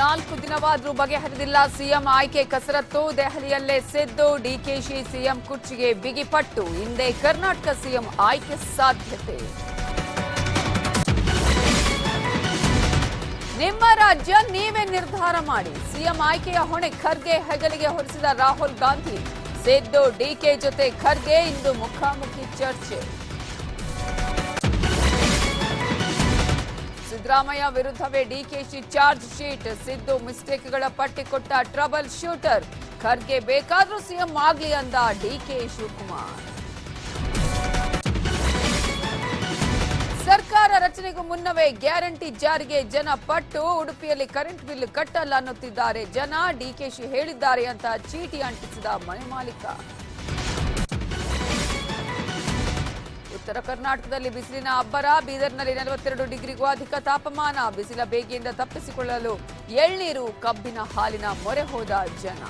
ನಾಲ್ಕು ದಿನವಾದರೂ ಬಗೆಹರಿದಿಲ್ಲ. ಸಿಎಂ ಆಯ್ಕೆ ಕಸರತ್ತು, ದೆಹಲಿಯಲ್ಲೇ ಸಿದ್ದು, ಡಿಕೆಶಿ ಸಿಎಂ ಕುರ್ಚಿಗೆ ಬಿಗಿಪಟ್ಟು ಹಿಂದೆ ಕರ್ನಾಟಕ ಸಿಎಂ ಆಯ್ಕೆ ಸಾಧ್ಯತೆ. ನಿಮ್ಮ ರಾಜ್ಯ ನೀವೇ ನಿರ್ಧಾರ ಮಾಡಿ. ಸಿಎಂ ಆಯ್ಕೆಯ ಹೊಣೆ ಖರ್ಗೆ ಹೆಗಲಿಗೆ ಹೊರಿಸಿದ ರಾಹುಲ್ ಗಾಂಧಿ. ಸಿದ್ದು, ಡಿಕೆ ಜೊತೆ ಖರ್ಗೆ ಇಂದು ಮುಖಾಮುಖಿ ಚರ್ಚೆ. ಸಿದ್ದರಾಮಯ್ಯ ವಿರುದ್ಧವೇ ಡಿಕೆಶಿ ಚಾರ್ಜ್ ಶೀಟ್. ಸಿದ್ದು ಮಿಸ್ಟೇಕ್ಗಳ ಪಟ್ಟಿ ಕೊಟ್ಟ ಟ್ರಬಲ್ ಶೂಟರ್. ಖರ್ಗೆ ಬೇಕಾದರೂ ಸಿಎಂ ಆಗ್ಲಿ ಅಂದ ಡಿಕೆ ಶಿವಕುಮಾರ್. ಸರ್ಕಾರ ರಚನೆಗೂ ಮುನ್ನವೇ ಗ್ಯಾರಂಟಿ ಜಾರಿಗೆ ಜನ ಪಟ್ಟು ಉಡುಪಿಯಲ್ಲಿ ಕರೆಂಟ್ ಬಿಲ್ ಕಟ್ಟಲ್ಲ ಅನ್ನುತ್ತಿದ್ದಾರೆ ಜನ. ಡಿಕೆಶಿ ಹೇಳಿದ್ದಾರೆ ಅಂತ ಚೀಟಿ ಅಂಟಿಸಿದ ಮನೆ ಮಾಲೀಕ. ಉತ್ತರ ಕರ್ನಾಟಕದಲ್ಲಿ ಬಿಸಿಲಿನ ಅಬ್ಬರ, ಬೀದರ್ನಲ್ಲಿ ನಲವತ್ತೆರಡು ಡಿಗ್ರಿಗೂ ಅಧಿಕ ತಾಪಮಾನ, ಬಿಸಿಲ ಬೇಗೆಯಿಂದ ತಪ್ಪಿಸಿಕೊಳ್ಳಲು ಎಳ್ನೀರು ಕಬ್ಬಿನ ಹಾಲಿನ ಮೊರೆ ಹೋದ ಜನ.